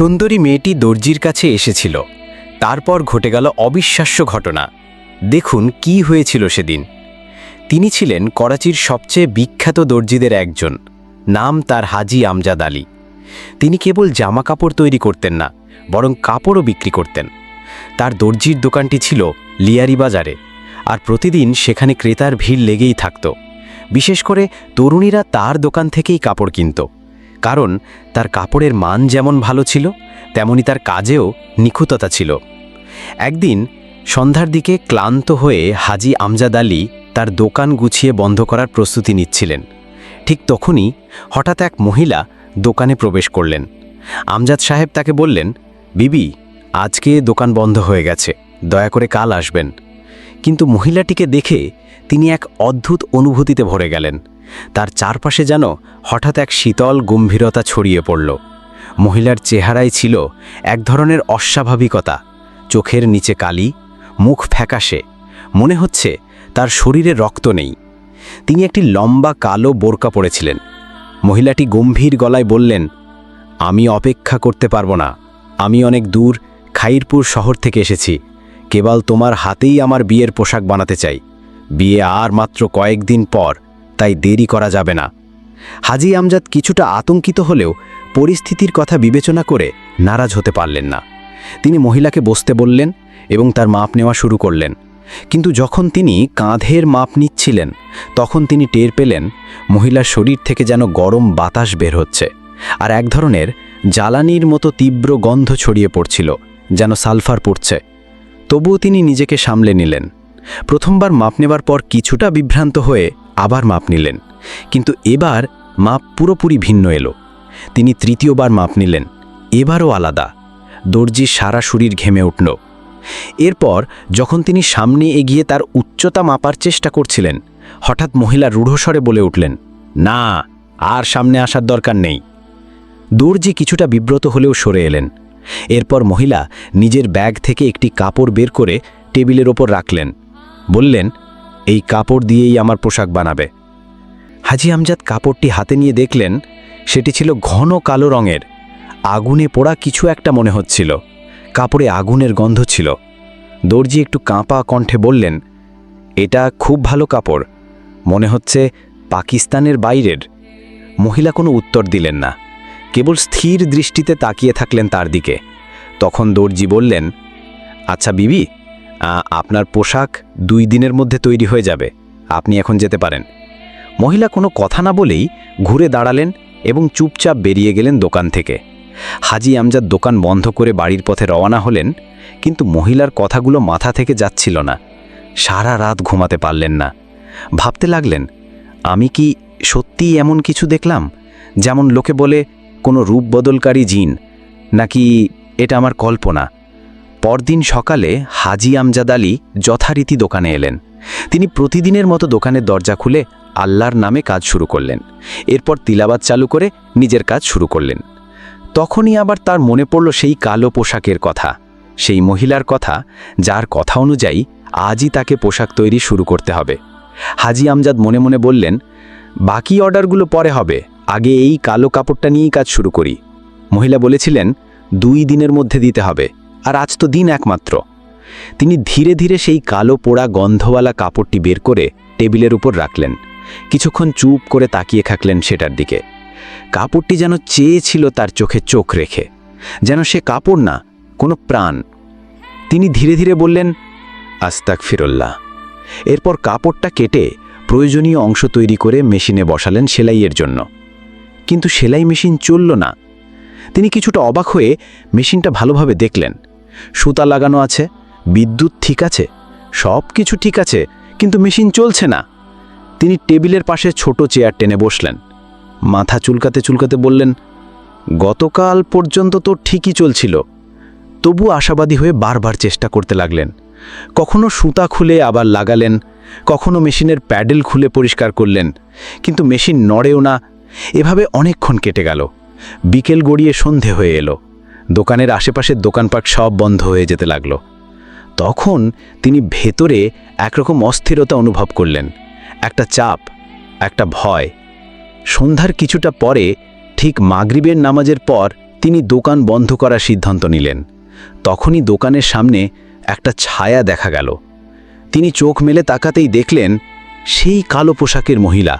সুন্দরী মেয়েটি দর্জির কাছে এসেছিল। তারপর ঘটে গেল অবিশ্বাস্য ঘটনা। দেখুন কি হয়েছিল সেদিন। তিনি ছিলেন করাচির সবচেয়ে বিখ্যাত দর্জিদের একজন। নাম তার হাজি আমজাদ আলী। তিনি কেবল জামা কাপড় তৈরি করতেন না, বরং কাপড়ও বিক্রি করতেন। তার দর্জির দোকানটি ছিল লিয়ারি বাজারে, আর প্রতিদিন সেখানে ক্রেতার ভিড় লেগেই থাকত। বিশেষ করে তরুণীরা তার দোকান থেকেই কাপড় কিনত। কারণ তার কাপড়ের মান যেমন ভালো ছিল, তেমনি তার কাজেও নিখুঁততা ছিল। একদিন সন্ধ্যার দিকে ক্লান্ত হয়ে হাজি আমজাদ আলী তার দোকান গুছিয়ে বন্ধ করার প্রস্তুতি নিচ্ছিলেন। ঠিক তখনই হঠাৎ এক মহিলা দোকানে প্রবেশ করলেন। আমজাদ সাহেব তাকে বললেন, বিবি, আজকে দোকান বন্ধ হয়ে গেছে, দয়া করে কাল আসবেন। কিন্তু মহিলাটিকে দেখে তিনি এক অদ্ভুত অনুভূতিতে ভরে গেলেন। তার চারপাশে যেন হঠাৎ এক শীতল গম্ভীরতা ছড়িয়ে পড়ল। মহিলার চেহারায় ছিল এক ধরনের অস্বাভাবিকতা। চোখের নিচে কালি, মুখ ফ্যাকাশে, মনে হচ্ছে তার শরীরে রক্ত নেই। তিনি একটি লম্বা কালো বোরকা পড়েছিলেন মহিলাটি গম্ভীর গলায় বললেন, আমি অপেক্ষা করতে পারব না। আমি অনেক দূর খাইরপুর শহর থেকে এসেছি। কেবল তোমার হাতেই আমার বিয়ের পোশাক বানাতে চাই। বিয়ে আর মাত্র কয়েকদিন পর তাই দেরি করা যাবে না। হাজি আমজাদ কিছুটা আতঙ্কিত হলেও পরিস্থিতির কথা বিবেচনা করে নারাজ হতে পারলেন না। তিনি মহিলাকে বসতে বললেন এবং তার মাপ নেওয়া শুরু করলেন। কিন্তু যখন তিনি কাঁধের মাপ নিচ্ছিলেন, তখন তিনি টের পেলেন মহিলার শরীর থেকে যেন গরম বাতাস বের হচ্ছে আর এক ধরনের জ্বালানির মতো তীব্র গন্ধ ছড়িয়ে পড়ছিল, যেন সালফার পড়ছে। তবুও তিনি নিজেকে সামলে নিলেন। প্রথমবার মাপ নেবার পর কিছুটা বিভ্রান্ত হয়ে আবার মাপ নিলেন। কিন্তু এবার মাপ পুরোপুরি ভিন্ন এলো। তিনি তৃতীয়বার মাপ নিলেন, এবারও আলাদা। দর্জি সারা শরীর ঘেমে উঠল। এরপর যখন তিনি সামনে এগিয়ে তার উচ্চতা মাপার চেষ্টা করছিলেন, হঠাৎ মহিলা রূঢ়স্বরে বলে উঠলেন, না, আর সামনে আসার দরকার নেই। দর্জি কিছুটা বিব্রত হলেও সরে এলেন। এরপর মহিলা নিজের ব্যাগ থেকে একটি কাপড় বের করে টেবিলের ওপর রাখলেন। বললেন এই কাপড় দিয়েই আমার পোশাক বানাবে। হাজি আমজাদ কাপড়টি হাতে নিয়ে দেখলেন, সেটি ছিল ঘন কালো রঙের। আগুনে পোড়া কিছু একটা মনে হচ্ছিল। কাপড়ে আগুনের গন্ধ ছিল। দর্জি একটু কাঁপা কণ্ঠে বললেন, এটা খুব ভালো কাপড়। মনে হচ্ছে পাকিস্তানের বাইরের। মহিলা কোনো উত্তর দিলেন না। কেবল স্থির দৃষ্টিতে তাকিয়ে থাকলেন তার দিকে। তখন দর্জি বললেন আচ্ছা বিবি আপনার পোশাক দুই দিনের মধ্যে তৈরি হয়ে যাবে। আপনি এখন যেতে পারেন। মহিলা কোনো কথা না বলেই ঘুরে দাঁড়ালেন এবং চুপচাপ বেরিয়ে গেলেন দোকান থেকে। হাজি আমজাদ দোকান বন্ধ করে বাড়ির পথে রওনা হলেন, কিন্তু মহিলার কথাগুলো মাথা থেকে যাচ্ছিল না। সারা রাত ঘুমাতে পারলেন না। ভাবতে লাগলেন, আমি কি সত্যিই এমন কিছু দেখলাম? যেমন লোকে বলে, কোনো রূপ বদলকারী জিন, নাকি এটা আমার কল্পনা? পরদিন সকালে হাজি আমজাদ আলী যথারীতি দোকানে এলেন। তিনি প্রতিদিনের মতো দোকানের দরজা খুলে আল্লাহর নামে কাজ শুরু করলেন। এরপর তিলাবাত চালু করে নিজের কাজ শুরু করলেন। তখনই আবার তার মনে পড়ল সেই কালো পোশাকের কথা, সেই মহিলার কথা, যার কথা অনুযায়ী আজই তাকে পোশাক তৈরি শুরু করতে হবে। হাজি আমজাদ মনে মনে বললেন, বাকি অর্ডারগুলো পরে হবে, আগে এই কালো কাপড়টা নিয়েই কাজ শুরু করি। মহিলা বলেছিলেন, দুই দিনের মধ্যে দিতে হবে। আর আজ তো দিন একমাত্র। তিনি ধীরে ধীরে সেই কালো পোড়া গন্ধওয়ালা কাপড়টি বের করে টেবিলের উপর রাখলেন। কিছুক্ষণ চুপ করে তাকিয়ে থাকলেন সেটার দিকে। কাপড়টি যেন চেয়েছিল তার চোখে চোখ রেখে। যেন সে কাপড় না, কোনো প্রাণ। তিনি ধীরে ধীরে বললেন আস্তাক ফিরল্লাহ এরপর কাপড়টা কেটে প্রয়োজনীয় অংশ তৈরি করে মেশিনে বসালেন সেলাইয়ের জন্য। কিন্তু সেলাই মেশিন চলল না। তিনি কিছুটা অবাক হয়ে মেশিনটা ভালোভাবে দেখলেন। সুতা লাগানো আছে, বিদ্যুৎ ঠিক আছে, সব কিছু ঠিক আছে, কিন্তু মেশিন চলছে না। তিনি টেবিলের পাশে ছোট চেয়ার টেনে বসলেন। মাথা চুলকাতে চুলকাতে বললেন, গতকাল পর্যন্ত তো ঠিকই চলছিল। তবু আশাবাদী হয়ে বারবার চেষ্টা করতে লাগলেন। কখনো সুতা খুলে আবার লাগালেন, কখনো মেশিনের প্যাডেল খুলে পরিষ্কার করলেন, কিন্তু মেশিন নড়েও না। এভাবে অনেকক্ষণ কেটে গেল। বিকেল গড়িয়ে সন্ধে হয়ে এলো। দোকানের আশেপাশের দোকানপাট সব বন্ধ হয়ে যেতে লাগল। তখন তিনি ভেতরে একরকম অস্থিরতা অনুভব করলেন। একটা চাপ, একটা ভয়। সন্ধ্যার কিছুটা পরে, ঠিক মাগরিবের নামাজের পর, তিনি দোকান বন্ধ করার সিদ্ধান্ত নিলেন। তখনই দোকানের সামনে একটা ছায়া দেখা গেল। তিনি চোখ মেলে তাকাতেই দেখলেন, সেই কালো পোশাকের মহিলা।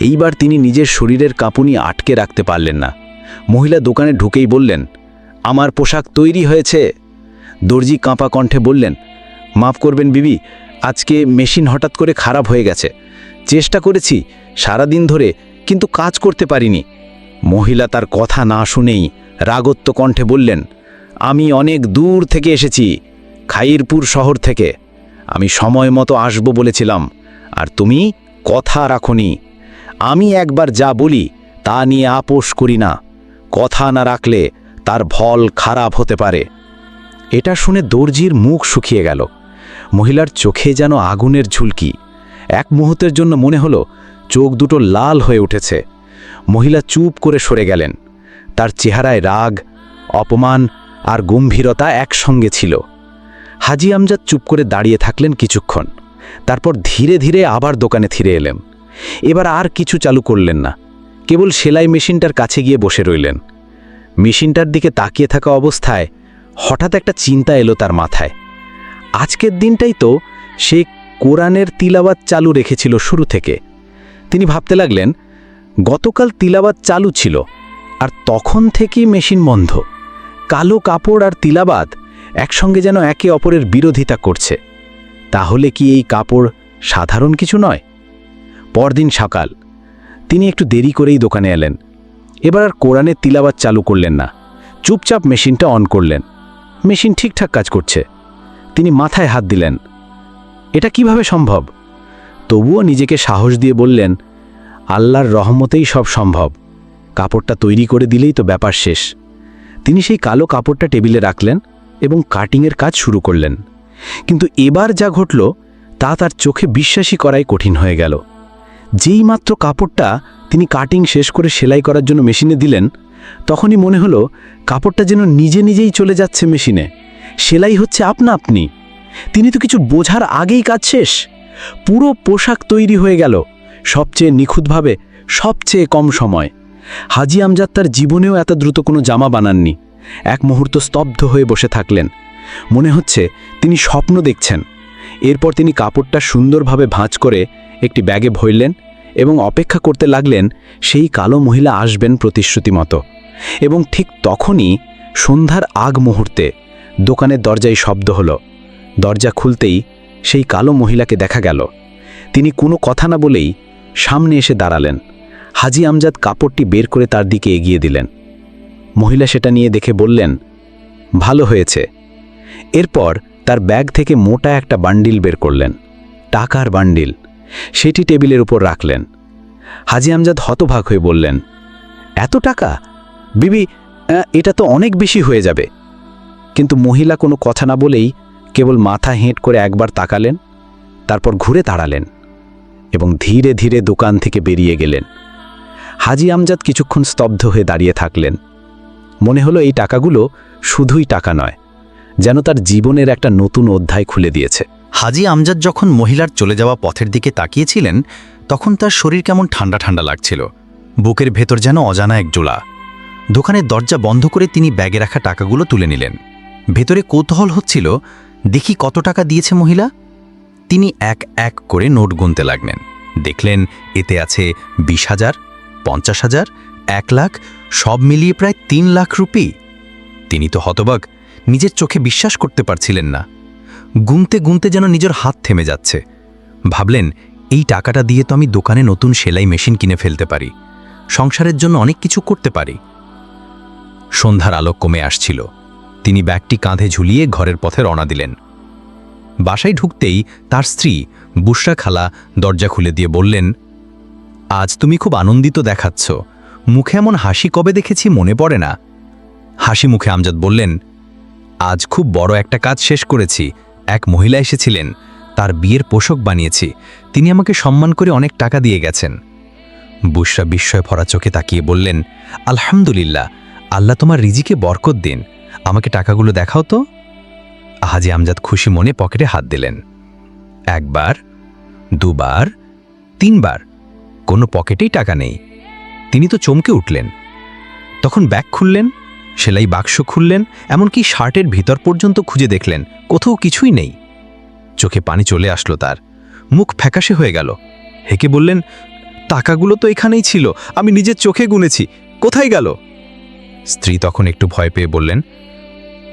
এইবার তিনি নিজের শরীরের কাঁপুনি আটকে রাখতে পারলেন না। মহিলা দোকানে ঢুকেই বললেন আমার পোশাক তৈরি হয়েছে। দর্জি কাঁপা কণ্ঠে বললেন, মাফ করবেন বিবি, আজকে মেশিন হঠাৎ করে খারাপ হয়ে গেছে। চেষ্টা করেছি সারা দিন ধরে, কিন্তু কাজ করতে পারিনি। মহিলা তার কথা না শুনেই রাগত্ব কণ্ঠে বললেন, আমি অনেক দূর থেকে এসেছি, খাইরপুর শহর থেকে। আমি সময় মতো আসব বলেছিলাম, আর তুমি কথা রাখনি। আমি একবার যা বলি তা নিয়ে আপোষ করি না। কথা না রাখলে তার ফল খারাপ হতে পারে। এটা শুনে দর্জির মুখ শুকিয়ে গেল। মহিলার চোখে যেন আগুনের ঝুলকি। এক মুহূর্তের জন্য মনে হলো চোখ দুটো লাল হয়ে উঠেছে। মহিলা চুপ করে সরে গেলেন। তার চেহারায় রাগ, অপমান আর গম্ভীরতা একসঙ্গে ছিল। হাজি আমজাদ চুপ করে দাঁড়িয়ে থাকলেন কিছুক্ষণ। তারপর ধীরে ধীরে আবার দোকানে ফিরে এলেন। এবার আর কিছু চালু করলেন না। কেবল সেলাই মেশিনটার কাছে গিয়ে বসে রইলেন। মেশিনটার দিকে তাকিয়ে থাকা অবস্থায় হঠাৎ একটা চিন্তা এলো তার মাথায়। আজকের দিনটাই তো সে কোরআনের তিলাবাত চালু রেখেছিল শুরু থেকে। তিনি ভাবতে লাগলেন, গতকাল তিলাবাত চালু ছিল আর তখন থেকেই মেশিন বন্ধ। কালো কাপড় আর তিলাবাত একসঙ্গে যেন একে অপরের বিরোধিতা করছে। তাহলে কি এই কাপড় সাধারণ কিছু নয়? পরদিন সকাল। তিনি একটু দেরি করেই দোকানে এলেন। এবার আর কোরআনের তিলাবাত চালু করলেন না। চুপচাপ মেশিনটা অন করলেন। মেশিন ঠিকঠাক কাজ করছে। তিনি মাথায় হাত দিলেন। এটা কীভাবে সম্ভব? তবুও নিজেকে সাহস দিয়ে বললেন, আল্লাহর রহমতেই সব সম্ভব। কাপড়টা তৈরি করে দিলেই তো ব্যাপার শেষ। তিনি সেই কালো কাপড়টা টেবিলে রাখলেন এবং কাটিংয়ের কাজ শুরু করলেন। কিন্তু এবার যা ঘটল, তা তার চোখে বিশ্বাসী করাই কঠিন হয়ে গেল। যেই মাত্র কাপড়টা তিনি কাটিং শেষ করে সেলাই করার জন্য মেশিনে দিলেন, তখনই মনে হলো কাপড়টা যেন নিজে নিজেই চলে যাচ্ছে মেশিনে। সেলাই হচ্ছে আপনা আপনি। তিনি তো কিছু বোঝার আগেই কাজ শেষ। পুরো পোশাক তৈরি হয়ে গেল। সবচেয়ে নিখুঁতভাবে সবচেয়ে কম সময়। হাজি আমজাদ তার জীবনেও এত দ্রুত কোনো জামা বানাননি। এক মুহূর্ত স্তব্ধ হয়ে বসে থাকলেন। মনে হচ্ছে তিনি স্বপ্ন দেখছেন। এরপর তিনি কাপড়টা সুন্দরভাবে ভাঁজ করে একটি ব্যাগে ভরলেন এবং অপেক্ষা করতে লাগলেন সেই কালো মহিলা আসবেন প্রতিশ্রুতি মতো এবং ঠিক তখনই সন্ধ্যার আগ মুহূর্তে দোকানের দরজায় শব্দ হলো। দরজা খুলতেই সেই কালো মহিলাকে দেখা গেল। তিনি কোনো কথা না বলেই সামনে এসে দাঁড়ালেন। হাজি আমজাদ কাপড়টি বের করে তার দিকে এগিয়ে দিলেন। মহিলা সেটা নিয়ে দেখে বললেন, ভালো হয়েছে। এরপর তার ব্যাগ থেকে মোটা একটা বান্ডিল বের করলেন। টাকার বান্ডিল। সেটি টেবিলের উপর রাখলেন। হাজি আমজাদ হতভাগ হয়ে বললেন, এত টাকা? বিবি এটা তো অনেক বেশি হয়ে যাবে। কিন্তু মহিলা কোনো কথা না বলেই কেবল মাথা হেঁট করে একবার তাকালেন, তারপর ঘুরে দাঁড়ালেন এবং ধীরে ধীরে দোকান থেকে বেরিয়ে গেলেন। হাজি আমজাদ কিছুক্ষণ স্তব্ধ হয়ে দাঁড়িয়ে থাকলেন। মনে হলো এই টাকাগুলো শুধুই টাকা নয়, যেন তার জীবনের একটা নতুন অধ্যায় খুলে দিয়েছে। হাজি আমজাদ যখন মহিলার চলে যাওয়া পথের দিকে তাকিয়েছিলেন, তখন তার শরীর কেমন ঠান্ডা ঠান্ডা লাগছিল। বুকের ভেতর যেন অজানা এক জোলা দোকানের দরজা বন্ধ করে তিনি ব্যাগে রাখা টাকাগুলো তুলে নিলেন। ভেতরে কৌতূহল হচ্ছিল, দেখি কত টাকা দিয়েছে মহিলা। তিনি এক এক করে নোট গুনতে লাগলেন। দেখলেন এতে আছে বিশ হাজার, পঞ্চাশ হাজার, এক লাখ, সব মিলিয়ে প্রায় তিন লাখ রুপি। তিনি তো হতবাক, নিজের চোখে বিশ্বাস করতে পারছিলেন না। গুনতে গুনতে যেন নিজের হাত থেমে যাচ্ছে। ভাবলেন, এই টাকাটা দিয়ে তো আমি দোকানে নতুন সেলাই মেশিন কিনে ফেলতে পারি। সংসারের জন্য অনেক কিছু করতে পারি। সন্ধ্যার আলো কমে আসছিল। তিনি ব্যাগটি কাঁধে ঝুলিয়ে ঘরের পথে রওনা দিলেন। বাসায় ঢুকতেই তার স্ত্রী বুশরা খালা দরজা খুলে দিয়ে বললেন, আজ তুমি খুব আনন্দিত দেখাচ্ছ। মুখে এমন হাসি কবে দেখেছি মনে পড়ে না। হাসি মুখে আমজাদ বললেন, আজ খুব বড় একটা কাজ শেষ করেছি। এক মহিলা এসেছিলেন, তার বিয়ের পোশাক বানিয়েছি, তিনি আমাকে সম্মান করে অনেক টাকা দিয়ে গেছেন। বুশরা বিস্ময় ভরা চোখে তাকিয়ে বললেন, আলহামদুলিল্লাহ, আল্লাহ তোমার রিজিকে বরকত দিন। আমাকে টাকাগুলো দেখাও তো। হাজি আমজাদ খুশি মনে পকেটে হাত দিলেন। একবার, দুবার, তিনবার, কোনো পকেটেই টাকা নেই। তিনি তো চমকে উঠলেন। তখন ব্যাগ খুললেন। সেলাই বাক্স খুললেন, এমনকি শার্টের ভিতর পর্যন্ত খুঁজে দেখলেন, কোথাও কিছুই নেই। চোখে পানি চলে আসলো তার। মুখ ফ্যাকাশে হয়ে গেল। হেকে বললেন, টাকাগুলো তো এখানেই ছিল, আমি নিজের চোখে গুনেছি, কোথায় গেল? স্ত্রী তখন একটু ভয় পেয়ে বললেন,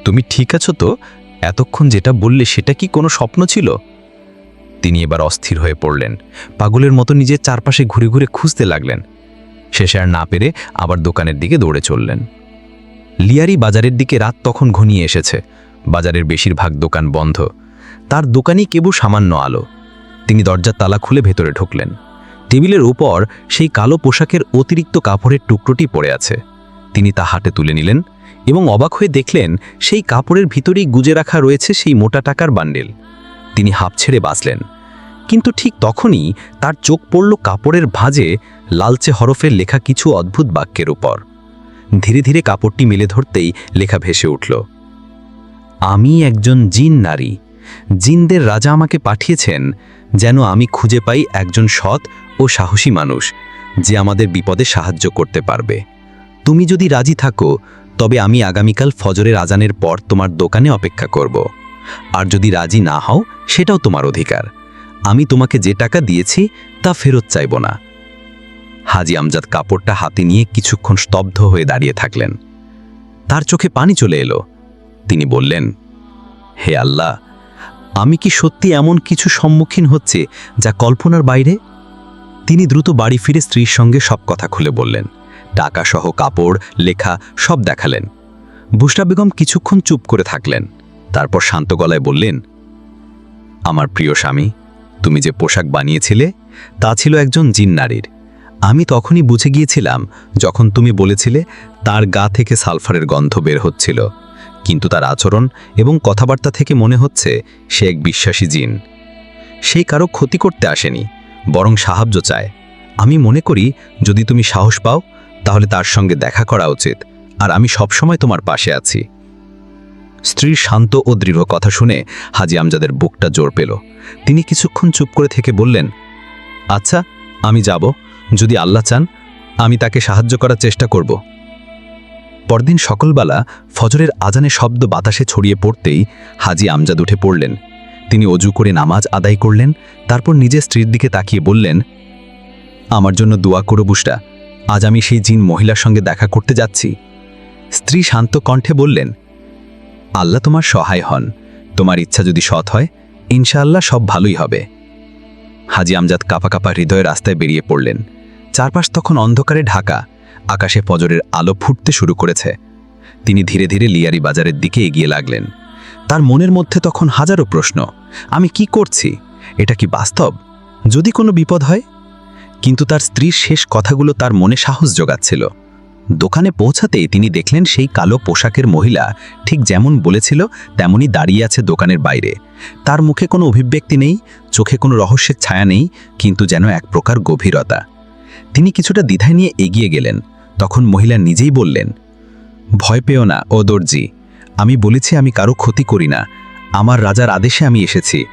তুমি ঠিক আছো তো? এতক্ষণ যেটা বললে সেটা কি কোনো স্বপ্ন ছিল? তিনি এবার অস্থির হয়ে পড়লেন, পাগলের মতো নিজের চারপাশে ঘুরে ঘুরে খুঁজতে লাগলেন। শেষে আর না পেরে আবার দোকানের দিকে দৌড়ে চললেন। লিয়ারি বাজারের দিকে রাত তখন ঘনিয়ে এসেছে। বাজারের বেশিরভাগ দোকান বন্ধ। তার দোকানই কেবু সামান্য আলো। তিনি দরজার তালা খুলে ভেতরে ঢুকলেন। টেবিলের উপর সেই কালো পোশাকের অতিরিক্ত কাপড়ের টুকরোটি পড়ে আছে। তিনি তা হাতে তুলে নিলেন এবং অবাক হয়ে দেখলেন সেই কাপড়ের ভিতরেই গুজে রাখা রয়েছে সেই মোটা টাকার বান্ডেল। তিনি হাঁপ ছেড়ে বাঁচলেন। কিন্তু ঠিক তখনই তার চোখ পড়ল কাপড়ের ভাঁজে লালচে হরফের লেখা কিছু অদ্ভুত বাক্যের উপর। ধীরে ধীরে কাপড়টি মেলে ধরতেই লেখা ভেসে উঠল, আমি একজন জিন নারী। জিনদের রাজা আমাকে পাঠিয়েছেন যেন আমি খুঁজে পাই একজন সৎ ও সাহসী মানুষ যে আমাদের বিপদে সাহায্য করতে পারবে। তুমি যদি রাজি থাকো, তবে আমি আগামীকাল ফজরের আজানের পর তোমার দোকানে অপেক্ষা করব। আর যদি রাজি না হও, সেটাও তোমার অধিকার। আমি তোমাকে যে টাকা দিয়েছি, তা ফেরত চাইব না। হাজি আমজাদ কাপড়টা হাতে নিয়ে কিছুক্ষণ স্তব্ধ হয়ে দাঁড়িয়ে থাকলেন। তার চোখে পানি চলে এলো। তিনি বললেন, হে আল্লাহ, আমি কি সত্যি এমন কিছু সম্মুখীন হচ্ছে যা কল্পনার বাইরে? তিনি দ্রুত বাড়ি ফিরে স্ত্রীর সঙ্গে সব কথা খুলে বললেন। টাকা সহ কাপড়, লেখা সব দেখালেন। বুসরা বেগম কিছুক্ষণ চুপ করে থাকলেন। তারপর শান্ত গলায় বললেন, আমার প্রিয় স্বামী, তুমি যে পোশাক বানিয়েছিলে তা ছিল একজন জিন নারীর। আমি তখনই বুঝে গিয়েছিলাম, যখন তুমি বলেছিলে তার গা থেকে সালফারের গন্ধ বের হচ্ছিল। কিন্তু তার আচরণ এবং কথাবার্তা থেকে মনে হচ্ছে সে এক বিশ্বাসী জিন। সেই কারও ক্ষতি করতে আসেনি, বরং সাহায্য চায়। আমি মনে করি, যদি তুমি সাহস পাও, তাহলে তার সঙ্গে দেখা করা উচিত, আর আমি সবসময় তোমার পাশে আছি। স্ত্রীর শান্ত ও দৃঢ় কথা শুনে হাজি আমজাদের বুকটা জোর পেল। তিনি কিছুক্ষণ চুপ করে থেকে বললেন আচ্ছা আমি যাব। যদি আল্লাহ চান, আমি তাকে সাহায্য করার চেষ্টা করব। পরদিন সকলবেলা ফজরের আজানে শব্দ বাতাসে ছড়িয়ে পড়তেই হাজি আমজাদ উঠে পড়লেন। তিনি অজু করে নামাজ আদায় করলেন, তারপর নিজের স্ত্রীর দিকে তাকিয়ে বললেন, আমার জন্য দোয়া করো বুসরা, আজ আমি সেই জিন মহিলার সঙ্গে দেখা করতে যাচ্ছি। স্ত্রী শান্ত কণ্ঠে বললেন, আল্লাহ তোমার সহায় হন, তোমার ইচ্ছা যদি সৎ হয়, ইনশাআল্লাহ সব ভালোই হবে। হাজি আমজাদ কাপা কাপা হৃদয়ে রাস্তায় বেরিয়ে পড়লেন। চারপাশ তখন অন্ধকারে ঢাকা, আকাশে ফজরের আলো ফুটতে শুরু করেছে। তিনি ধীরে ধীরে লিয়ারি বাজারের দিকে এগিয়ে লাগলেন। তার মনের মধ্যে তখন হাজারো প্রশ্ন, আমি কি করছি? এটা কি বাস্তব? যদি কোনো বিপদ হয়? কিন্তু তার স্ত্রীর শেষ কথাগুলো তার মনে সাহস যোগাচ্ছিল দোকানে পৌঁছাতেই তিনি দেখলেন সেই কালো পোশাকের মহিলা ঠিক যেমন বলেছিল, তেমনই দাঁড়িয়ে আছে দোকানের বাইরে। তার মুখে কোনো অভিব্যক্তি নেই, চোখে কোনো রহস্যের ছায়া নেই, কিন্তু যেন এক প্রকার গভীরতা। তিনি কিছুটা দ্বিধায় নিয়ে এগিয়ে গেলেন। তখন মহিলা নিজেই বললেন, ভয় পেও না, ও দর্জি। আমি বলেছি আমি কারও ক্ষতি করি না। আমার রাজার আদেশে আমি এসেছি।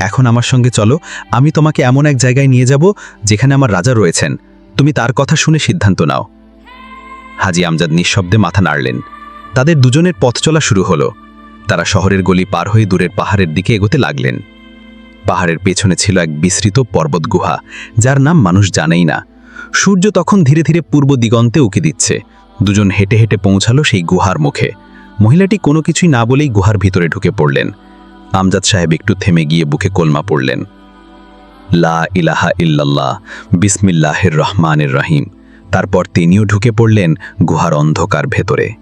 এখন আমার সঙ্গে চলো, আমি তোমাকে এমন এক জায়গায় নিয়ে যাব যেখানে আমার রাজা রয়েছেন। তুমি তার কথা শুনে সিদ্ধান্ত নাও। হাজি আমজাদ নিঃশব্দে মাথা নাড়লেন। তাদের দুজনের পথ চলা শুরু হলো। তারা শহরের গলি পার হয়ে দূরের পাহাড়ের দিকে এগোতে লাগলেন। পাহাড়ের পেছনে ছিল এক বিস্তৃত পর্বত গুহা যার নাম মানুষ জানেই না। সূর্য তখন ধীরে ধীরে পূর্ব দিগন্তে উকি দিচ্ছে। দুজন হেঁটে হেঁটে পৌঁছালো সেই গুহার মুখে। মহিলাটি কোনো কিছুই না বলেই গুহার ভিতরে ঢুকে পড়লেন। আমজাদ সাহেব একটু থেমে গিয়ে বুকে কলমা পড়লেন। লা ইলাহা ইল্লাল্লাহ, বিসমিল্লাহের রহমানের রহিম। তারপর তিনিও ঢুকে পড়লেন গুহার অন্ধকার ভেতরে।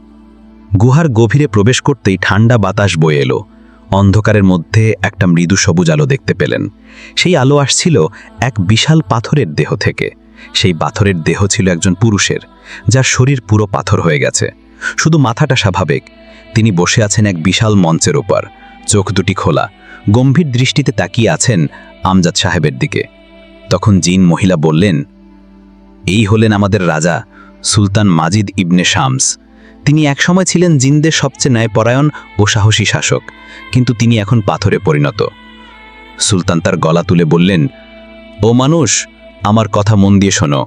গুহার গভীরে প্রবেশ করতেই ঠান্ডা বাতাস বয়ে এলো। অন্ধকারের মধ্যে একটা মৃদু সবুজ আলো দেখতে পেলেন। সেই আলো আসছিল এক বিশাল পাথরের দেহ থেকে। সেই পাথরের দেহ ছিল একজন পুরুষের, যার শরীর পুরো পাথর হয়ে গেছে। শুধু মাথাটা স্বাভাবিক। তিনি বসে আছেন এক বিশাল মঞ্চের ওপর চোখ দুটি খোলা। গম্ভীর দৃষ্টিতে তাকিয়ে আছেন আমজাদ সাহেবের দিকে। তখন জিন মহিলা বললেন, এই হলেন আমাদের রাজা, সুলতান মাজিদ ইবনে শামস। তিনি একসময় ছিলেন জিনদের সবচেয়ে ন্যায়পরায়ণ ও সাহসী শাসক, কিন্তু তিনি এখন পাথরে পরিণত। সুলতান তার গলা তুলে বললেন, ও মানুষ আমার কথা মন দিয়ে শোনো।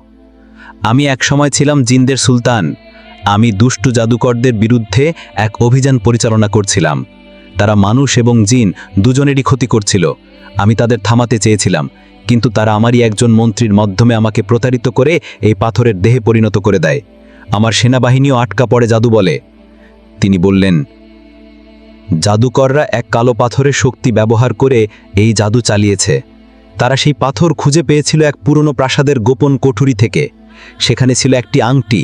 আমি একসময় ছিলাম জিনদের সুলতান। আমি দুষ্টু জাদুকরদের বিরুদ্ধে এক অভিযান পরিচালনা করছিলাম। তারা মানুষ এবং জিন দুজনেরই ক্ষতি করছিল। আমি তাদের থামাতে চেয়েছিলাম, কিন্তু তারা আমারই একজন মন্ত্রীর মাধ্যমে আমাকে প্রতারিত করে এই পাথরের দেহে পরিণত করে দেয়। আমার সেনাবাহিনীও আটকা পড়ে জাদু বলে। তিনি বললেন, জাদুকররা এক কালো পাথরের শক্তি ব্যবহার করে এই জাদু চালিয়েছে। তারা সেই পাথর খুঁজে পেয়েছিল এক পুরনো প্রাসাদের গোপন কোঠুরি থেকে। সেখানে ছিল একটি আংটি,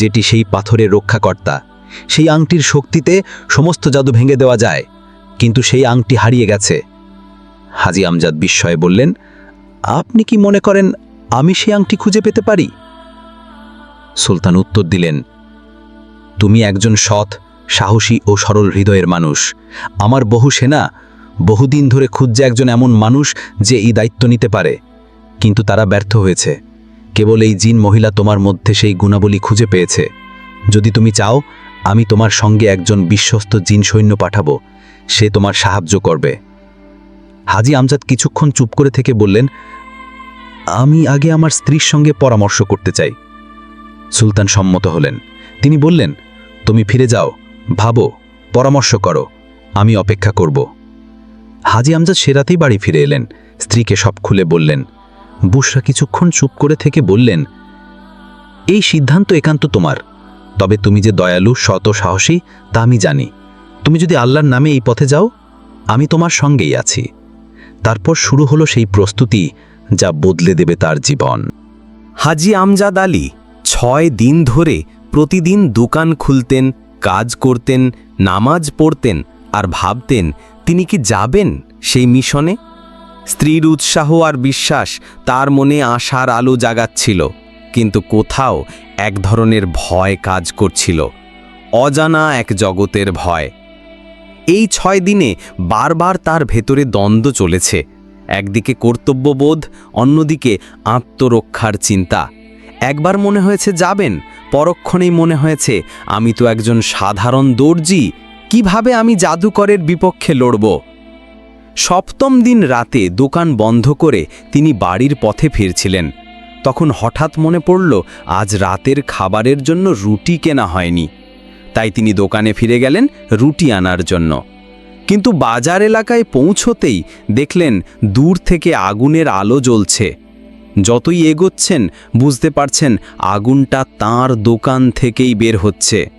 যেটি সেই পাথরের রক্ষাকর্তা। সেই আংটির শক্তিতে সমস্ত জাদু ভেঙে দেওয়া যায়, কিন্তু সেই আংটি হারিয়ে গেছে। হাজি আমজাদ বিস্ময়ে বললেন, আপনি কি মনে করেন আমি সেই আংটি খুঁজে পেতে পারি? সুলতান উত্তর দিলেন, তুমি একজন সৎ, সাহসী ও সরল হৃদয়ের মানুষ। আমার বহু সেনা বহুদিন ধরে খুঁজছে একজন এমন মানুষ যে এই দায়িত্ব নিতে পারে। কিন্তু তারা ব্যর্থ হয়েছে। কেবল এই জিন মহিলা তোমার মধ্যে সেই গুণাবলী খুঁজে পেয়েছে। যদি তুমি চাও, আমি তোমার সঙ্গে একজন বিশ্বস্ত জিন সৈন্য পাঠাবো। সে তোমার সাহায্য করবে। হাজি আমজাদ কিছুক্ষণ চুপ করে থেকে বললেন, আমি আগে আমার স্ত্রীর সঙ্গে পরামর্শ করতে চাই। সুলতান সম্মত হলেন। তিনি বললেন, তুমি ফিরে যাও, ভাবো, পরামর্শ করো, আমি অপেক্ষা করব। হাজি আমজাদ সেরাতেই বাড়ি ফিরে এলেন। স্ত্রীকে সব খুলে বললেন, বুসরা কিছুক্ষণ চুপ করে থেকে বললেন, এই সিদ্ধান্ত একান্ত তোমার। তবে তুমি যে দয়ালু শত সাহসী, তা আমি জানি। তুমি যদি আল্লাহর নামে এই পথে যাও, আমি তোমার সঙ্গেই আছি। তারপর শুরু হলো সেই প্রস্তুতি যা বদলে দেবে তার জীবন। হাজি আমজাদ আলী ছয় দিন ধরে প্রতিদিন দোকান খুলতেন, কাজ করতেন, নামাজ পড়তেন আর ভাবতেন তিনি কি যাবেন সেই মিশনে? স্ত্রীর উৎসাহ আর বিশ্বাস তার মনে আশার আলো জাগাচ্ছিল, কিন্তু কোথাও এক ধরনের ভয় কাজ করছিল, অজানা এক জগতের ভয়। এই ছয় দিনে বারবার তার ভেতরে দ্বন্দ্ব চলেছে, একদিকে কর্তব্যবোধ, অন্যদিকে আত্মরক্ষার চিন্তা। একবার মনে হয়েছে যাবেন, পরক্ষণেই মনে হয়েছে, আমি তো একজন সাধারণ দর্জি কীভাবে আমি জাদুকরের বিপক্ষে লড়ব? সপ্তম দিন রাতে দোকান বন্ধ করে তিনি বাড়ির পথে ফিরছিলেন। তখন হঠাৎ মনে পড়ল, আজ রাতের খাবারের জন্য রুটি কেনা হয়নি। তাই তিনি দোকানে ফিরে গেলেন রুটি আনার জন্য। কিন্তু বাজার এলাকায় পৌঁছতেই দেখলেন দূর থেকে আগুনের আলো জ্বলছে। যতই এগোচ্ছেন, বুঝতে পারছেন আগুনটা তার দোকান থেকেই বের হচ্ছে।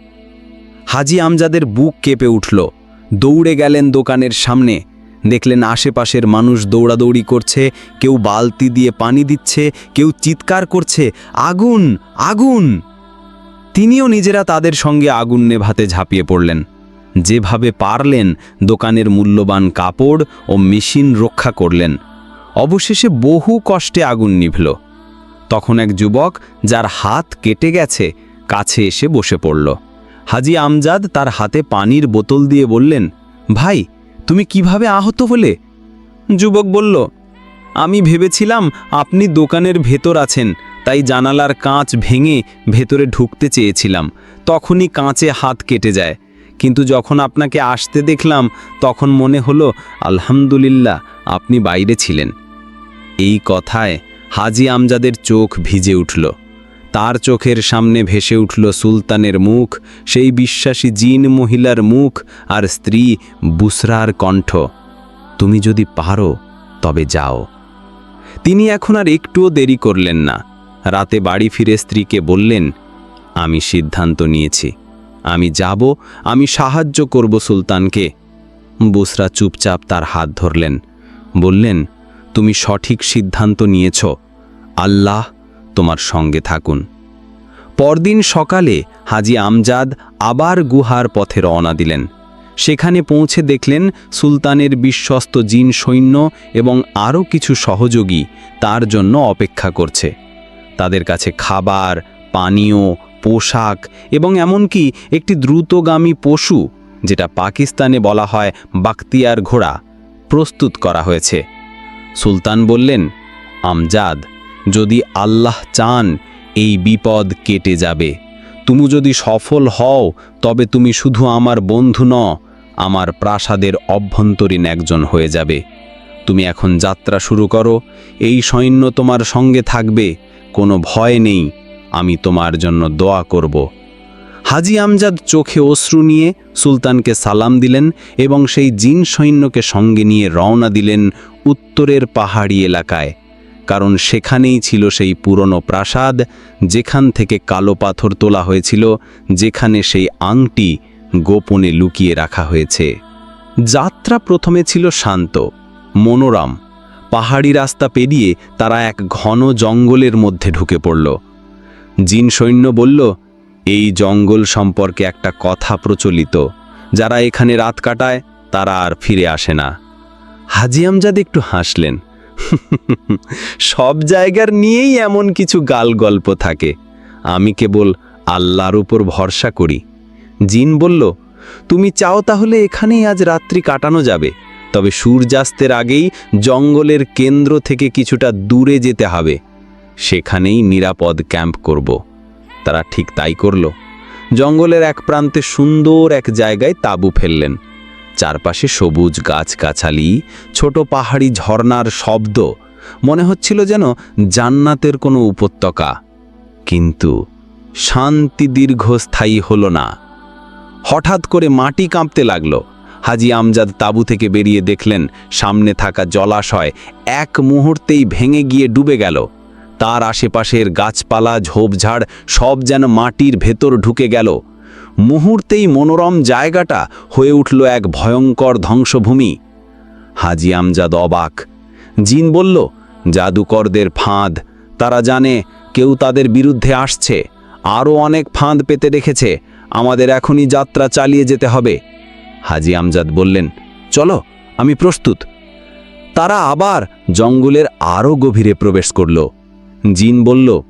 হাজি আমজাদের বুক কেঁপে উঠল। দৌড়ে গেলেন দোকানের সামনে। দেখলেন আশেপাশের মানুষ দৌড়াদৌড়ি করছে, কেউ বালতি দিয়ে পানি দিচ্ছে, কেউ চিৎকার করছে, আগুন আগুন! তিনিও নিজেরা তাদের সঙ্গে আগুন নেভাতে ঝাঁপিয়ে পড়লেন। যেভাবে পারলেন, দোকানের মূল্যবান কাপড় ও মেশিন রক্ষা করলেন। অবশেষে বহু কষ্টে আগুন নিভল। তখন এক যুবক, যার হাত কেটে গেছে, কাছে এসে বসে পড়ল। হাজি আমজাদ তার হাতে পানির বোতল দিয়ে বললেন, ভাই, তুমি কীভাবে আহত হলে? যুবক বলল, আমি ভেবেছিলাম আপনি দোকানের ভেতর আছেন, তাই জানালার কাঁচ ভেঙে ভেতরে ঢুকতে চেয়েছিলাম। তখনই কাঁচে হাত কেটে যায়। কিন্তু যখন আপনাকে আসতে দেখলাম, তখন মনে হলো, আলহামদুলিল্লাহ, আপনি বাইরে ছিলেন। এই কথায় হাজি আমজাদের চোখ ভিজে উঠল। তার চোখের সামনে ভেসে উঠল সুলতানের মুখ, সেই বিশ্বাসী জিন মহিলার মুখ আর স্ত্রী বুসরার কণ্ঠ। তুমি যদি পারো, তবে যাও। তিনি এখন আর একটুও দেরি করলেন না। রাতে বাড়ি ফিরে স্ত্রীকে বললেন, আমি সিদ্ধান্ত নিয়েছি। আমি যাব, আমি সাহায্য করব সুলতানকে। বুসরা চুপচাপ তার হাত ধরলেন। বললেন, তুমি সঠিক সিদ্ধান্ত নিয়েছ। আল্লাহ তোমার সঙ্গে থাকুন। পরদিন সকালে হাজি আমজাদ আবার গুহার পথে রওনা দিলেন। সেখানে পৌঁছে দেখলেন সুলতানের বিশ্বস্ত জিন সৈন্য এবং আরও কিছু সহযোগী তার জন্য অপেক্ষা করছে। তাদের কাছে খাবার, পানীয়, পোশাক এবং এমনকি একটি দ্রুতগামী পশু, যেটা পাকিস্তানে বলা হয় বাক্তিয়ার ঘোড়া, প্রস্তুত করা হয়েছে। সুলতান বললেন, আমজাদ যদি আল্লাহ চান, এই বিপদ কেটে যাবে। তুমি যদি সফল হও, তবে তুমি শুধু আমার বন্ধু ন আমার প্রাসাদের অভ্যন্তরীণ একজন হয়ে যাবে। তুমি এখন যাত্রা শুরু করো, এই সৈন্য তোমার সঙ্গে থাকবে, কোনো ভয় নেই, আমি তোমার জন্য দোয়া করব। হাজি আমজাদ চোখে অশ্রু নিয়ে সুলতানকে সালাম দিলেন এবং সেই জিন সৈন্যকে সঙ্গে নিয়ে রওনা দিলেন উত্তরের পাহাড়ি এলাকায়। কারণ সেখানেই ছিল সেই পুরনো প্রাসাদ, যেখান থেকে কালো পাথর তোলা হয়েছিল, যেখানে সেই আংটি গোপনে লুকিয়ে রাখা হয়েছে। যাত্রা প্রথমে ছিল শান্ত, মনোরম। পাহাড়ি রাস্তা পেরিয়ে তারা এক ঘন জঙ্গলের মধ্যে ঢুকে পড়ল। জিন সৈন্য বলল, এই জঙ্গল সম্পর্কে একটা কথা প্রচলিত। যারা এখানে রাত কাটায়, তারা আর ফিরে আসে না। হাজি আমজাদ একটু হাসলেন। সব জায়গার নিয়েই এমন কিছু গাল গল্প থাকে। আমি কেবল আল্লাহর উপর ভরসা করি। জিন বলল, তুমি চাও তাহলে এখানেই আজ রাত্রি কাটানো যাবে। তবে সূর্যাস্তের আগেই জঙ্গলের কেন্দ্র থেকে কিছুটা দূরে যেতে হবে। সেখানেই নিরাপদ ক্যাম্প করব। তারা ঠিক তাই করল। জঙ্গলের এক প্রান্তে সুন্দর এক জায়গায় তাঁবু ফেললেন। চারপাশে সবুজ গাছগাছালি, ছোট পাহাড়ি ঝর্ণার শব্দ, মনে হচ্ছিল যেন জান্নাতের কোনো উপত্যকা। কিন্তু শান্তি দীর্ঘস্থায়ী হল না। হঠাৎ করে মাটি কাঁপতে লাগল। হাজি আমজাদ তাঁবু থেকে বেরিয়ে দেখলেন, সামনে থাকা জলাশয় এক মুহূর্তেই ভেঙে গিয়ে ডুবে গেল। তার আশেপাশের গাছপালা, ঝোপঝাড় সব যেন মাটির ভেতর ঢুকে গেল। মুহূর্তেই মনোরম জায়গাটা হয়ে উঠল এক ভয়ঙ্কর ধ্বংসভূমি। হাজি আমজাদ অবাক। জিন বলল, জাদুকরদের ফাঁদ। তারা জানে কেউ তাদের বিরুদ্ধে আসছে। আরও অনেক ফাঁদ পেতে রেখেছে আমাদের এখনই যাত্রা চালিয়ে যেতে হবে। হাজি আমজাদ বললেন, চলো, আমি প্রস্তুত। তারা আবার জঙ্গলের আরও গভীরে প্রবেশ করল। জিন বলল,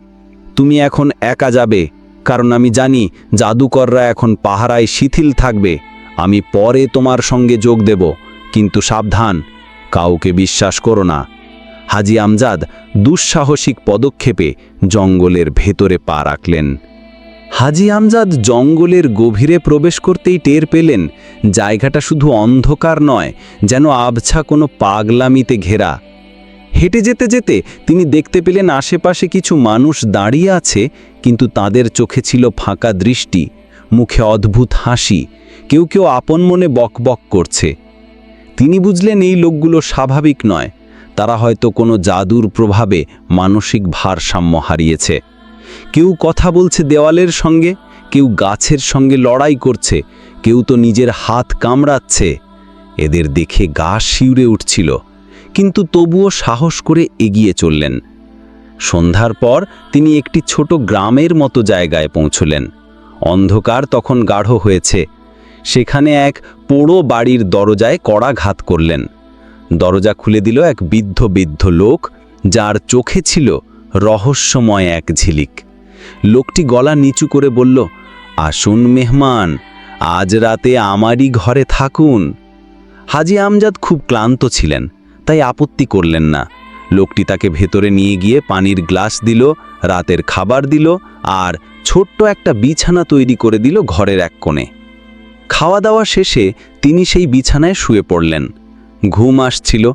তুমি এখন একা যাবে। কারণ আমি জানি জাদুকররা এখন পাহারায় শিথিল থাকবে। আমি পরে তোমার সঙ্গে যোগ দেব, কিন্তু সাবধান, কাউকে বিশ্বাস করো না। হাজি আমজাদ দুঃসাহসিক পদক্ষেপে জঙ্গলের ভেতরে পা রাখলেন। হাজি আমজাদ জঙ্গলের গভীরে প্রবেশ করতেই টের পেলেন, জায়গাটা শুধু অন্ধকার নয়, যেন আবছা কোনো পাগলামিতে ঘেরা। হেঁটে যেতে যেতে তিনি দেখতে পেলেন আশেপাশে কিছু মানুষ দাঁড়িয়ে আছে, কিন্তু তাদের চোখে ছিল ফাঁকা দৃষ্টি, মুখে অদ্ভুত হাসি, কেউ কেউ আপন মনে বকবক করছে। তিনি বুঝলেন এই লোকগুলো স্বাভাবিক নয়, তারা হয়তো কোনো জাদুর প্রভাবে মানসিক ভারসাম্য হারিয়েছে। কেউ কথা বলছে দেওয়ালের সঙ্গে, কেউ গাছের সঙ্গে লড়াই করছে, কেউ তো নিজের হাত কামড়াচ্ছে। এদের দেখে গা শিউরে উঠছিল। কিন্তু তবুও সাহস করে এগিয়ে চললেন। সন্ধ্যার পর তিনি একটি ছোট গ্রামের মতো জায়গায় পৌঁছলেন। অন্ধকার তখন গাঢ় হয়েছে। সেখানে এক পোড়ো বাড়ির দরজায় কড়া ঘাত করলেন। দরজা খুলে দিল এক বৃদ্ধ বৃদ্ধ লোক, যার চোখে ছিল রহস্যময় এক ঝিলিক। লোকটি গলা নিচু করে বলল, আসুন মেহমান, আজ রাতে আমারই ঘরে থাকুন। হাজি আমজাদ খুব ক্লান্ত ছিলেন। তাই আপত্তি করলেন না। লোকটি তাকে ভেতরে নিয়ে গিয়ে পানির গ্লাস দিল, রাতের খাবার দিল আর ছোট্ট একটা বিছানা তৈরি করে দিল ঘরের এক কোণে। খাওয়া দাওয়া শেষে তিনি সেই বিছানায় শুয়ে পড়লেন। ঘুম আসছিল,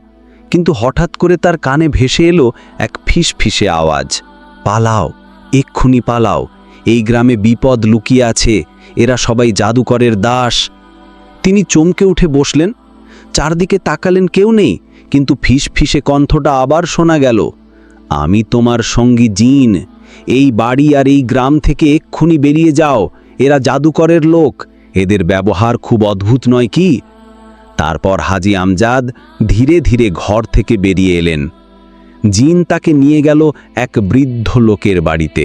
কিন্তু হঠাৎ করে তার কানে ভেসে এলো এক ফিস ফিসে আওয়াজ। পালাও, এক্ষুনি পালাও, এই গ্রামে বিপদ লুকিয়ে আছে, এরা সবাই জাদুকরের দাস। তিনি চমকে উঠে বসলেন, চারদিকে তাকালেন কেউ নেই কিন্তু ফিস ফিসে কণ্ঠটা আবার শোনা গেল, আমি তোমার সঙ্গী জিন, এই বাড়ি আর এই গ্রাম থেকে এক্ষুনি বেরিয়ে যাও, এরা জাদুকরের লোক, এদের ব্যবহার খুব অদ্ভুত নয় কি? তারপর হাজি আমজাদ ধীরে ধীরে ঘর থেকে বেরিয়ে এলেন। জিন তাকে নিয়ে গেল এক বৃদ্ধ লোকের বাড়িতে।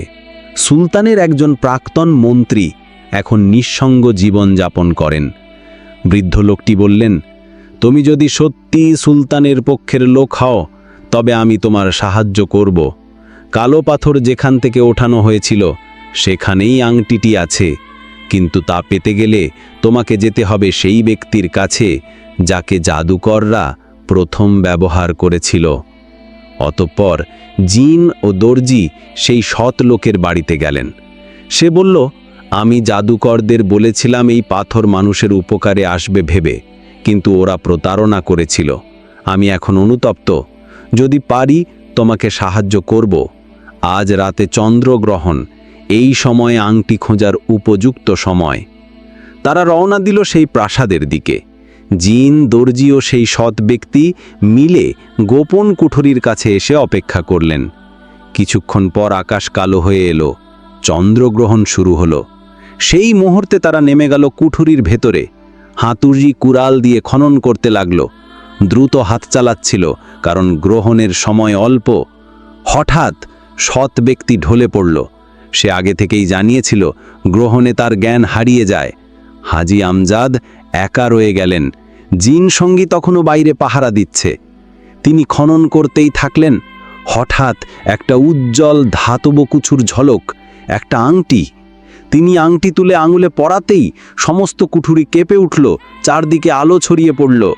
সুলতানের একজন প্রাক্তন মন্ত্রী এখন নিঃসঙ্গ জীবন যাপন করেন। বৃদ্ধ লোকটি বললেন তুমি যদি সত্যি সুলতানের পক্ষের লোক হও, তবে আমি তোমার সাহায্য করব। কালো পাথর যেখান থেকে ওঠানো হয়েছিল, সেখানেই আংটিটি আছে। কিন্তু তা পেতে গেলে তোমাকে যেতে হবে সেই ব্যক্তির কাছে, যাকে জাদুকররা প্রথম ব্যবহার করেছিল। অতঃপর জিন ও দর্জি সেই সৎ লোকের বাড়িতে গেলেন। সে বলল, আমি জাদুকরদের বলেছিলাম এই পাথর মানুষের উপকারে আসবে ভেবে। কিন্তু ওরা প্রতারণা করেছিল। আমি এখন অনুতপ্ত। যদি পারি, তোমাকে সাহায্য করব। আজ রাতে চন্দ্রগ্রহণ। এই সময়ে আংটি খোঁজার উপযুক্ত সময়। তারা রওনা দিল সেই প্রাসাদের দিকে। জিন, দর্জি ও সেই সৎ ব্যক্তি মিলে গোপন কুঠরির কাছে এসে অপেক্ষা করলেন। কিছুক্ষণ পর আকাশ কালো হয়ে এলো। চন্দ্রগ্রহণ শুরু হলো। সেই মুহূর্তে তারা নেমে গেল কুঠুরির ভেতরে। হাতুড়ি কুড়াল দিয়ে খনন করতে লাগল। দ্রুত হাত চালাচ্ছিল, কারণ গ্রহণের সময় অল্প। হঠাৎ সৎ ব্যক্তি ঢলে পড়ল। সে আগে থেকেই জানিয়েছিল, গ্রহণে তার জ্ঞান হারিয়ে যায়। হাজি আমজাদ একা রয়ে গেলেন। জিন সঙ্গী তখনও বাইরে পাহারা দিচ্ছে। তিনি খনন করতেই থাকলেন। হঠাৎ একটা উজ্জ্বল ধাতব কুচুর ঝলক, একটা আংটি তিনি আংটি তুলে আঙুলে পরাতেই সমস্ত কুঠুরি কেঁপে উঠল, চারদিকে আলো ছড়িয়ে পড়ল।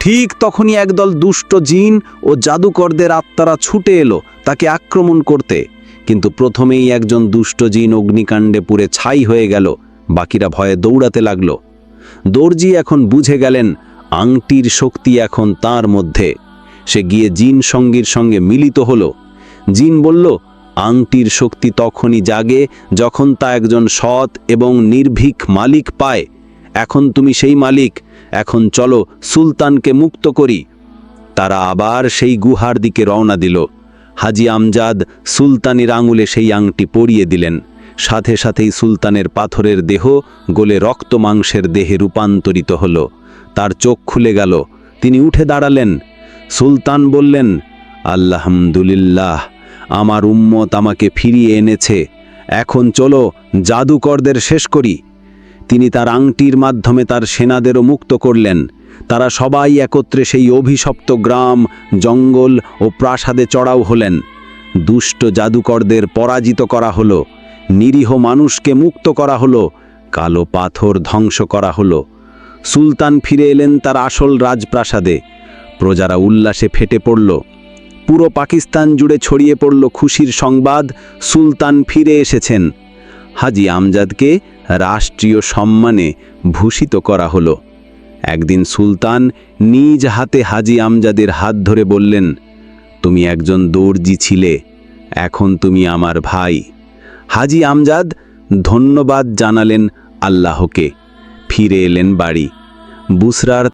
ঠিক তখনই একদল দুষ্ট জিন ও জাদুকরদের আত্মারা ছুটে এলো তাকে আক্রমণ করতে। কিন্তু প্রথমেই একজন দুষ্ট জিন অগ্নিকাণ্ডে পুড়ে ছাই হয়ে গেল, বাকিরা ভয়ে দৌড়াতে লাগল। দর্জি এখন বুঝে গেলেন, আংটির শক্তি এখন তার মধ্যে। সে গিয়ে জিন সঙ্গীর সঙ্গে মিলিত হলো। জিন বলল আংটির শক্তি তখনই জাগে যখন তা একজন সৎ এবং নির্ভীক মালিক পায়। এখন তুমি সেই মালিক, এখন চলো সুলতানকে মুক্ত করি। তারা আবার সেই গুহার দিকে রওনা দিল। হাজি আমজাদ সুলতানের আঙুলে সেই আংটি পরিয়ে দিলেন। সাথে সাথেই সুলতানের পাথরের দেহ গোলে রক্ত মাংসের দেহে রূপান্তরিত হল। তার চোখ খুলে গেল। তিনি উঠে দাঁড়ালেন। সুলতান বললেন, আল্লাহামদুলিল্লাহ। আমার উম্মত আমাকে ফিরিয়ে এনেছে। এখন চলো, জাদুকরদের শেষ করি। তিনি তার আংটির মাধ্যমে তার সেনাদেরও মুক্ত করলেন। তারা সবাই একত্রে সেই অভিশপ্ত গ্রাম, জঙ্গল ও প্রাসাদে চড়াও হলেন। দুষ্ট জাদুকরদের পরাজিত করা হলো। নিরীহ মানুষকে মুক্ত করা হলো। কালো পাথর ধ্বংস করা হলো। সুলতান ফিরে এলেন তার আসল রাজপ্রাসাদে। প্রজারা উল্লাসে ফেটে পড়ল। পুরো পাকিস্তান জুড়ে ছড়িয়ে পড়ল খুশির সংবাদ, সুলতান ফিরে এসেছেন। হাজি আমজাদকে রাষ্ট্রীয় সম্মানে ভূষিত করা হলো। একদিন সুলতান নিজ হাতে হাজি আমজাদের হাত ধরে বললেন, তুমি একজন দর্জি ছিলে, এখন তুমি আমার ভাই। হাজি আমজাদ ধন্যবাদ জানালেন আল্লাহকে। ফিরে এলেন বাড়ি। বুসরার